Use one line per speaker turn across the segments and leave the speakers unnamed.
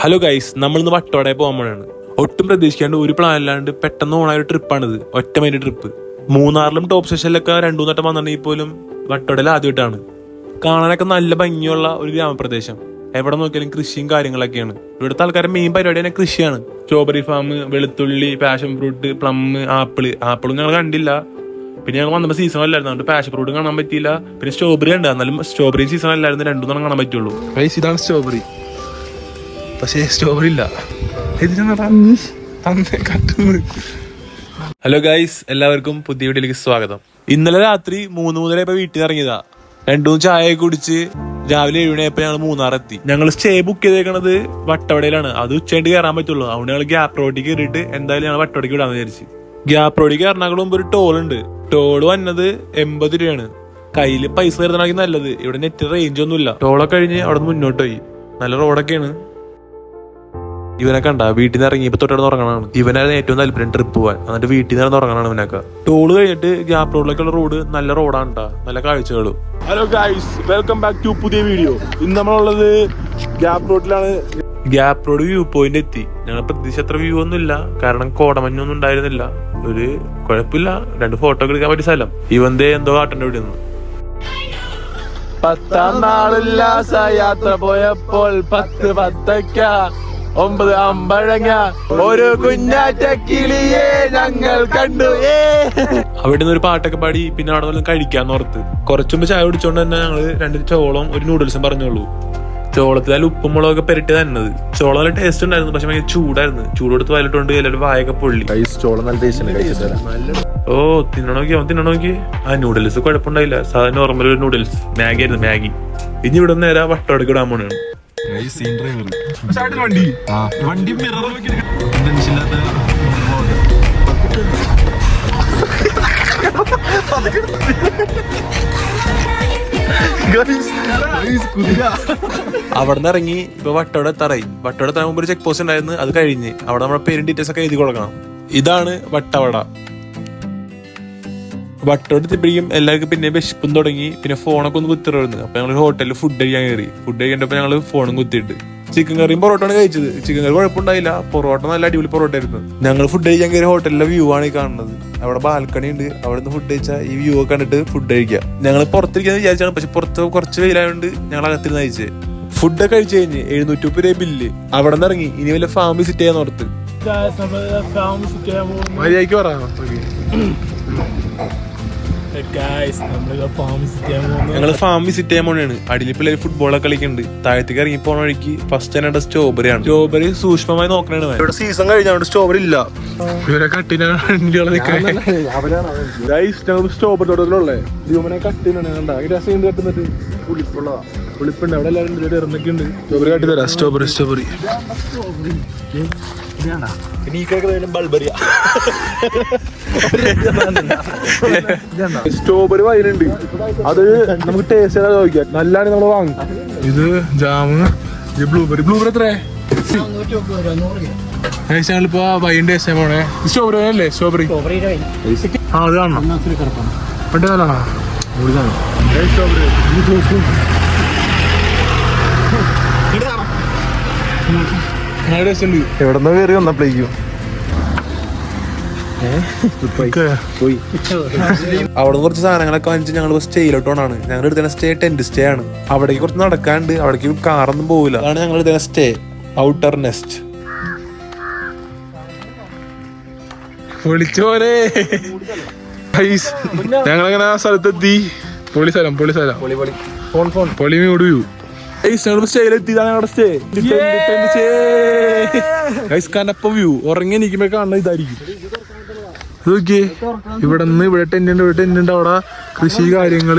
Hello guys നമ്മൾ ഇന്ന് വട്ടോടെ പോകാൻ പോണാണ്. ഒട്ടും പ്രതീക്ഷിക്കാണ്ട് ഒരു പ്ലാൻ അല്ലാണ്ട് പെട്ടെന്ന് ഓണായ ഒരു ട്രിപ്പാണിത് ഒറ്റ മൈൻഡ് ട്രിപ്പ് മൂന്നാറിലും ടോപ്പ് സ്റ്റേഷനിലൊക്കെ രണ്ടു വട്ടം വന്നിട്ടുണ്ടെങ്കിൽ പോലും വട്ടോടയിൽ ആദ്യമായിട്ടാണ്. കാണാനൊക്കെ നല്ല ഭംഗിയുള്ള ഒരു ഗ്രാമപ്രദേശം. എവിടെ നോക്കിയാലും കൃഷിയും കാര്യങ്ങളൊക്കെയാണ്. ഇവിടുത്തെ ആൾക്കാരെ മെയിൻ പരിപാടി തന്നെ കൃഷിയാണ്. സ്ട്രോബെറി ഫാം വെളുത്തുള്ളി പാഷൻ ഫ്രൂട്ട് പ്ലം ആപ്പിൾ ആപ്പിളും ഞങ്ങൾ കണ്ടില്ല. പിന്നെ ഞങ്ങൾ വന്നപ്പോൾ സീസൺ അല്ലായിരുന്നു. അതുകൊണ്ട് പാഷൻ ഫ്രൂട്ട് കാണാൻ പറ്റിയില്ല. പിന്നെ സ്ട്രോബെറി ഉണ്ട് എന്നാലും സ്ട്രോബെറി സീസൺ അല്ലായിരുന്നു. രണ്ടു മൂന്നെണ്ണം കാണാൻ പറ്റുള്ളൂ.
ഇതാണ് സ്ട്രോബെറി പക്ഷേ സ്റ്റോറി ഇല്ല തന്നെ
ഹലോ ഗൈസ് എല്ലാവർക്കും പുതിയ വീട്ടിലേക്ക് സ്വാഗതം. ഇന്നലെ രാത്രി മൂന്ന് മുതലേ ഇപ്പൊ വീട്ടിൽ നിന്ന് ഇറങ്ങിയതാ. രണ്ടു ചായ കുടിച്ച് രാവിലെ ഏഴ് മണിയായപ്പോ ഞങ്ങൾ മൂന്നാർ എത്തി. ഞങ്ങൾ സ്റ്റേ ബുക്ക് ചെയ്തേക്കണത് വട്ടവടയിലാണ്. അത് ഉച്ചയായിട്ട് കയറാൻ പറ്റുള്ളൂ. അതുകൊണ്ട് ഞങ്ങൾ ഗ്യാപ്പ് റോഡിൽ കയറിയിട്ട് എന്തായാലും ഞങ്ങൾ വട്ടവടയ്ക്ക് വിടാന്ന് വിചാരിച്ചു. ഗ്യാപ്പ് കയറണാക്കൾ മുമ്പ് ഒരു ടോൾ ഉണ്ട്. ടോൾ വന്നത് എൺപത് രൂപയാണ്. കയ്യിൽ പൈസ കരുതണമെങ്കിൽ നല്ലത്. ഇവിടെ നെറ്റ് റേഞ്ച് ഒന്നുമില്ല. ടോളൊക്കെ കഴിഞ്ഞ് അവിടെ നിന്ന് മുന്നോട്ട് പോയി. നല്ല റോഡൊക്കെയാണ് ഇവനെ കണ്ട വീട്ടിൽ നിന്ന് ഇറങ്ങിയപ്പോ തൊട്ടടുത്ത് ഉറങ്ങണാണ് ഇവനായിരുന്നു ഏറ്റവും താല്പര്യം ട്രിപ്പ് പോവാൻ. എന്നിട്ട് വീട്ടിൽ നിന്ന് ഉറങ്ങണാണ് ഇവനൊക്കെ. ടോൾ കഴിഞ്ഞിട്ട് ഗ്യാപ് റോഡിലേക്കുള്ള റോഡ് നല്ല റോഡാണ് ട്ടാ. നല്ല കാഴ്ചകളും.
Hello guys welcome back to പുതിയ വീഡിയോ ഇന്ന് നമ്മളുള്ളത് ഗ്യാപ് റോഡിലാണ്
ഗ്യാപ് റോഡ് വ്യൂ പോയിന്റ് എത്തി. ഞങ്ങൾ പ്രതീക്ഷ അത്ര വ്യൂ ഒന്നും ഇല്ല. കാരണം കോടമഞ്ഞൊന്നും ഉണ്ടായിരുന്നില്ല. ഒരു കുഴപ്പമില്ല. രണ്ട് ഫോട്ടോ എടുക്കാൻ പറ്റിയ സ്ഥലം. ഇവന്തേ എന്തോ കാട്ടണ്ട ഇവിടെ നിന്ന്.
പത്താം നാളുല്ലാസ യാത്ര പോയപ്പോൾ പത്ത് പത്തക്ക ഒമ്പത് അമ്പഴങ്ങ ഒരു കുഞ്ഞാറ്റ കിളിയെ ഞങ്ങൾ കണ്ടു. ഏ.
അവിടെ നിന്ന് ഒരു പാട്ടൊക്കെ പാടി പിന്നെ അവിടെ വല്ലതും കഴിക്കാന്ന് ഓർത്ത്. കുറച്ചു മുമ്പ് ചായ കുടിച്ചോണ്ട് തന്നെ ഞങ്ങൾ രണ്ട് ചോളം ഒരു നൂഡിൽസും പറഞ്ഞോളൂ. ചോളത്തിൽ അതിൽ ഉപ്പും മുളകൊക്കെ പെരട്ടി തന്നത്. ചോളം നല്ല ടേസ്റ്റ് ഉണ്ടായിരുന്നു പക്ഷെ ഭയങ്കര ചൂടായിരുന്നു. ചൂട് കൊടുത്ത് വയലിട്ടുണ്ട് എല്ലാവരും വായൊക്കെ പൊള്ളി.
ഗൈസ് ചോളം നല്ല ടേസ്റ്റ് കഴിച്ചിട്ടില്ല
ഓ തിന്നണോക്കി അവൻ തിന്നണോക്കി ആ നൂഡിൽസ് കുഴപ്പമുണ്ടായില്ല. സാധാരണ നോർമൽ ഒരു നൂഡിൽസ് മാഗി ആയിരുന്നു മാഗി. ഇനി ഇവിടെ നേരെ വട്ടോടക്ക് ഇടാൻ പോണാണ്.
വണ്ടി? വണ്ടി മിറർ
അവിടെ നിന്ന് ഇറങ്ങി ഇപ്പൊ വട്ടോടെ എത്താറായി. വട്ടോടെ എത്താൻ മുമ്പ് ഒരു ചെക്ക് പോസ്റ്റ് ഉണ്ടായിരുന്നു അത് കഴിഞ്ഞ്. അവിടെ നമ്മുടെ പേരും ഡീറ്റെയിൽസ് ഒക്കെ എഴുതി കൊടുക്കണം. ഇതാണ് വട്ടവട. വട്ടോടെ എത്തിയപ്പോഴേക്കും എല്ലാവർക്കും പിന്നെ വിശപ്പും തുടങ്ങി പിന്നെ ഫോണൊക്കെ ഒന്ന് കുത്തിറുന്നു അപ്പൊ ഞങ്ങൾ ഹോട്ടലിൽ ഫുഡ് കഴിക്കാൻ കയറി. ഫുഡ് കഴിക്കേണ്ടപ്പോ ഞങ്ങൾ ഫോണും കുത്തിയിട്ട്. ചിക്കൻ കറിയും പൊറോട്ടയാണ് കഴിച്ചത്. ചിക്കൻ കറി കുഴപ്പമുണ്ടായില്ല. പൊറോട്ട നല്ല അടിപൊളി പൊറോട്ട ആയിരുന്നു. ഞങ്ങൾ ഫുഡ് കഴിക്കാൻ കയറി ഹോട്ടലിലെ വ്യൂ ആണ് ഈ കാണുന്നത്. അവിടെ ബാൽക്കണി ഉണ്ട്. അവിടെ നിന്ന് ഫുഡ് കഴിച്ചാൽ ഈ വ്യൂ ഒക്കെ കണ്ടിട്ട് ഫുഡ് കഴിക്കാം ഞങ്ങൾ പുറത്തിരിക്കാന്ന് വിചാരിച്ചാണ് പക്ഷെ പുറത്ത് കുറച്ച് വെയിലായതുകൊണ്ട് ഞങ്ങൾ അകത്തിരുന്ന് കഴിച്ചത് ഫുഡൊക്കെ കഴിച്ചു കഴിഞ്ഞ് എഴുന്നൂറ്റി മുപ്പത് രൂപ ബില്ല് അവിടെ നിന്ന് ഇറങ്ങി. ഇനി വല്ല ഫാം വിസിറ്റ് ചെയ്യാൻ ഓർത്ത്
മര്യാദയ്ക്ക് പറ
ഞങ്ങൾ ഫാം വിസിറ്റ് ചെയ്യാൻ പോണെയാണ് അടിയിൽ പിള്ളേർ ഫുട്ബോളൊക്കെ കളിക്കുന്നുണ്ട് താഴത്തേക്ക് ഇറങ്ങി പോണ വഴിക്ക് ഫസ്റ്റ് തന്നെ സ്ട്രോബെറി ആണ്. സ്ട്രോബെറി സൂക്ഷ്മമായി നോക്കണാണ്.
ഇവിടെ സീസൺ കഴിഞ്ഞാൽ സ്ട്രോബെറി ഇല്ല. ഇവരെ കട്ടിനാണ് സ്ട്രോബെറി തോട്ടത്തിലുള്ളേ. കട്ടിനാണ് കണ്ട രസം കട്ടുന്നിട്ട് പുളിപ്പുള്ളതാ. പുളിപ്പുണ്ട്. അവിടെ എല്ലാവരും ഉണ്ട് ഇറന്നൊക്കെ ഉണ്ട് സ്ട്രോബെറി കട്ടി തരാം. സ്ട്രോബെറി സ്ട്രോബെറി സ്ട്രോബെറി വൈനുണ്ട് അത് നമുക്ക് ടേസ്റ്റ് ചെയ്താൽ ചോദിക്കാം. നല്ലാണ് നമ്മൾ വാങ്ങും. ഇത് ജാമ്. ഇത് ബ്ലൂബെറി ബ്ലൂബെറി എത്രേ ഞങ്ങളിപ്പോ വൈൻ ടേസ്റ്റ് പോണേ. സ്ട്രോബെറി അല്ലേ സ്ട്രോബെറി ആ അത് കാണണം. കാലാണോ സ്ട്രോബെറി എവിടെന്നാ കയറി വന്നപ്പോഴേക്കും
അവിടെ കുറച്ച് സാധനങ്ങളൊക്കെ വാങ്ങിച്ച് ഞങ്ങൾ സ്റ്റേയിലോട്ടാണ് ഞങ്ങൾ എടുത്തേ സ്റ്റേ ടെന്റ് സ്റ്റേ ആണ്. അവിടേക്ക് കുറച്ച് നടക്കാണ്ട് അവിടേക്ക് കാറൊന്നും പോവില്ല. അതാണ് ഞങ്ങൾ എടുത്ത സ്റ്റേ ഔട്ടർ നെസ്റ്റ്
പൊളിച്ചോരെ ഞങ്ങളങ്ങനെ ആ സ്ഥലത്തെത്തി? പൊളി സ്ഥലം പൊളി സ്ഥലം. ഫോൺ ഫോൺ പൊളി. മൂട് വ്യൂ സ്റ്റേയിലെത്തിയതാണ് ഞങ്ങളുടെ സ്റ്റേ ഉറങ്ങി നിൽക്കുമ്പോ കാണുന്ന ഇതായിരിക്കും നോക്കിയേ ഇവിടെ നിന്ന് ഇവിടെ ടെന്റ് ഉണ്ട് ഇവിടെ ടെന്റ് അവിടെ കൃഷി കാര്യങ്ങൾ.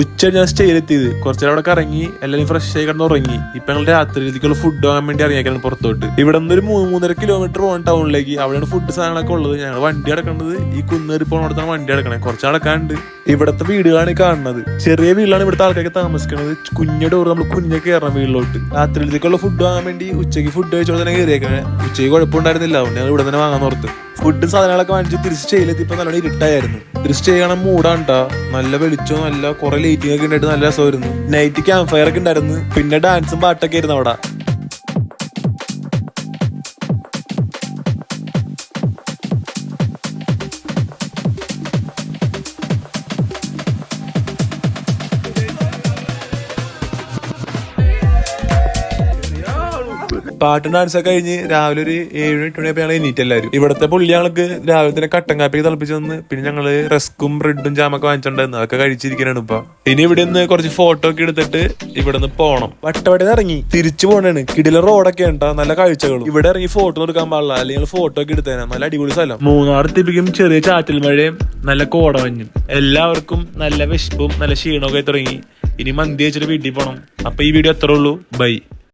ഉച്ച ഞാൻ സ്റ്റേയിലെത്തിയത് കുറച്ചു നേരം അവിടെ കറങ്ങി എല്ലാവരും ഫ്രഷ് ആയി കിടന്ന് ഉറങ്ങി ഇപ്പൊ ഞങ്ങൾ രാത്രിയിലേക്കുള്ള ഫുഡ് വാങ്ങാൻ വേണ്ടി ഇറങ്ങിയേക്കാണ് പുറത്തോട്ട്. ഇവിടെ നിന്ന് ഒരു മൂന്ന് മൂന്നര കിലോമീറ്റർ പോകണം ടൗണിലേക്ക് അവിടെയാണ് ഫുഡ് സാധനങ്ങളൊക്കെ ഉള്ളത്. ഞങ്ങൾ വണ്ടി അടക്കുന്നത് ഈ കുന്നേറി പോണത്താണ് വണ്ടി അടക്കണേ. കുറച്ച് അടക്കാണ്ട് ഇവിടത്തെ വീടുകളാണ് കാണുന്നത്. ചെറിയ വീട്ടിലാണ് ഇവിടുത്തെ ആൾക്കാർക്ക് താമസിക്കുന്നത് കുഞ്ഞ നമ്മൾ കുഞ്ഞെ കയറണം വീട്ടിലോട്ട്. രാത്രിയിലേക്കുള്ള ഫുഡ് വാങ്ങാൻ വേണ്ടി ഉച്ചയ്ക്ക് ഫുഡ് കഴിച്ചോടെ തന്നെ കയറിയേക്കണേ ഉച്ചയ്ക്ക് കുഴപ്പമുണ്ടായിരുന്നില്ല. അതുകൊണ്ട് ഞങ്ങൾ ഇവിടെ തന്നെ വാങ്ങാൻ ഓർത്ത് ഫുഡ് സാധനങ്ങളൊക്കെ വാങ്ങിച്ച് തിരിച്ച് ഇപ്പൊ നല്ലോണം ഇരുട്ടായിരുന്നു. തിരിച്ച് ചെയ്യണം മൂടാണ് നല്ല വെളിച്ചവും നല്ല കുറെ ലൈറ്റിംഗ് ഒക്കെ ഉണ്ടായിട്ട് നല്ല രസമായിരുന്നു. നൈറ്റ് ക്യാമ്പ് ഫയർ ഒക്കെ ഉണ്ടായിരുന്നു. പിന്നെ ഡാൻസും പാട്ടൊക്കെ ആയിരുന്നു അവിടെ. പാട്ടും ഡാൻസ് ഒക്കെ കഴിഞ്ഞ് രാവിലെ ഒരു ഏഴ് എട്ട് മണിയപ്പോ ഞങ്ങൾ എണീറ്റ് എല്ലാവരും ഇവിടുത്തെ പുള്ളി ഞങ്ങൾക്ക് രാവിലെ തന്നെ കട്ടൻ കാപ്പി തിളപ്പിച്ച് തന്ന് പിന്നെ ഞങ്ങൾ റസ്കും ബ്രെഡും ജാമൊക്കെ വാങ്ങിച്ചിട്ടുണ്ടായിരുന്നു അതൊക്കെ കഴിച്ചിരിക്കാനാണ് ഇപ്പൊ. ഇനി ഇവിടെ നിന്ന് കുറച്ച് ഫോട്ടോ ഒക്കെ എടുത്തിട്ട് ഇവിടെ നിന്ന് പോണം. വട്ടവട ഇറങ്ങി. തിരിച്ചു പോണാണ്. കിടില റോഡൊക്കെ ഉണ്ടാ നല്ല കാഴ്ചകളും. ഇവിടെ ഇറങ്ങി ഫോട്ടോ എടുക്കാൻ പാടില്ല. അല്ലെങ്കിൽ ഫോട്ടോ ഒക്കെ എടുത്തേനെ. നല്ല അടിപൊളി സ്ഥലം. മൂന്നാർ തിപ്പിക്കും ചെറിയ ചാറ്റൽ മഴയും നല്ല കോടമഞ്ഞും. എല്ലാവർക്കും നല്ല വിശപ്പും നല്ല ക്ഷീണമൊക്കെ തുടങ്ങി. ഇനി മന്തി വെച്ചിട്ട് വീട്ടിൽ പോണം. അപ്പൊ ഈ വീഡിയോ അത്രേ ഉള്ളൂ. ബൈ